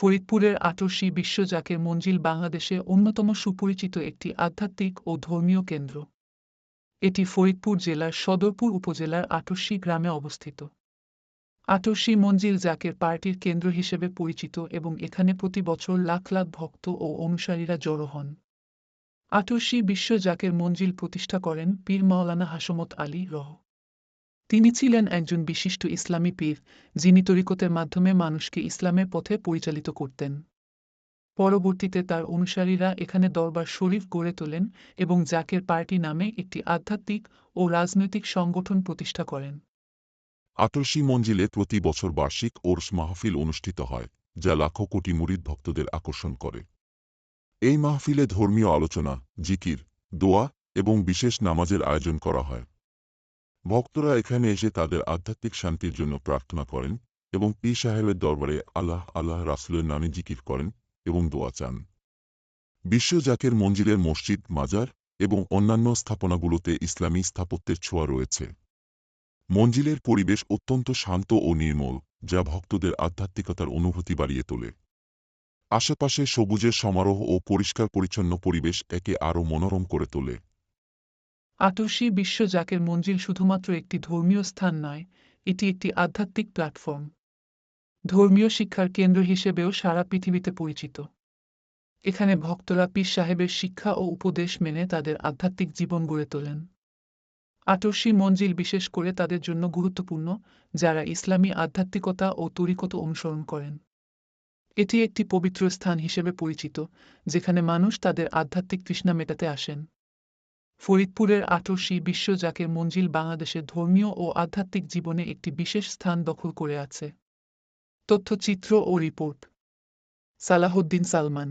ফরিদপুরের আটরশি বিশ্বজাকের মঞ্জিল বাংলাদেশে অন্যতম সুপরিচিত একটি আধ্যাত্মিক ও ধর্মীয় কেন্দ্র। এটি ফরিদপুর জেলার সদরপুর উপজেলার আটরশি গ্রামে অবস্থিত। আটরশি মঞ্জিল জাকের পার্টির কেন্দ্র হিসেবে পরিচিত এবং এখানে প্রতি বছর লাখ লাখ ভক্ত ও অনুসারীরা জড়ো হন। আটরশি বিশ্ব জাকের মঞ্জিল প্রতিষ্ঠা করেন পীর মাওলানা হাসমত আলী রহ। তিনি ছিলেন একজন বিশিষ্ট ইসলামী পীর, যিনি তরিকতের মাধ্যমে মানুষকে ইসলামের পথে পরিচালিত করতেন। পরবর্তীতে তার অনুসারীরা এখানে দরবার শরীফ গড়ে তোলেন এবং জাকের পার্টি নামে একটি আধ্যাত্মিক ও রাজনৈতিক সংগঠন প্রতিষ্ঠা করেন। আটরশি মঞ্জিলে প্রতি বছর বার্ষিক ওরস মাহফিল অনুষ্ঠিত হয়, যা লাখো কোটি মুরিদ ভক্তদের আকর্ষণ করে। এই মাহফিলে ধর্মীয় আলোচনা, জিকির, দোয়া এবং বিশেষ নামাজের আয়োজন করা হয়। ভক্তরা এখানে এসে তাদের আধ্যাত্মিক শান্তির জন্য প্রার্থনা করেন এবং পি সাহেবের দরবারে আল্লাহ আল্লাহ রাসুলের নামে জিকির করেন এবং দোয়া চান। বিশ্ব জাকের মঞ্জিলের মসজিদ, মাজার এবং অন্যান্য স্থাপনাগুলোতে ইসলামী স্থাপত্যের ছোঁয়া রয়েছে। মঞ্জিলের পরিবেশ অত্যন্ত শান্ত ও নির্মল, যা ভক্তদের আধ্যাত্মিকতার অনুভূতি বাড়িয়ে তোলে। আশেপাশে সবুজের সমারোহ ও পরিষ্কার পরিচ্ছন্ন পরিবেশ একে আরও মনোরম করে তোলে। আটরশি বিশ্ব জাকের মঞ্জিল শুধুমাত্র একটি ধর্মীয় স্থান নয়, এটি একটি আধ্যাত্মিক প্ল্যাটফর্ম। ধর্মীয় শিক্ষার কেন্দ্র হিসেবেও সারা পৃথিবীতে পরিচিত। এখানে ভক্তরা পীর সাহেবের শিক্ষা ও উপদেশ মেনে তাদের আধ্যাত্মিক জীবন গড়ে তোলেন। আটরশি মঞ্জিল বিশেষ করে তাদের জন্য গুরুত্বপূর্ণ, যারা ইসলামী আধ্যাত্মিকতা ও তরিকত অনুসরণ করেন। এটি একটি পবিত্র স্থান হিসেবে পরিচিত, যেখানে মানুষ তাদের আধ্যাত্মিক তৃষ্ণা মেটাতে আসেন। ফরিদপুরের আটরশি বিশ্ব জাকের মঞ্জিল বাংলাদেশের ধর্মীয় ও আধ্যাত্মিক জীবনে একটি বিশেষ স্থান দখল করে আছে। তথ্যচিত্র ও রিপোর্ট। সালাহউদ্দিন সালমান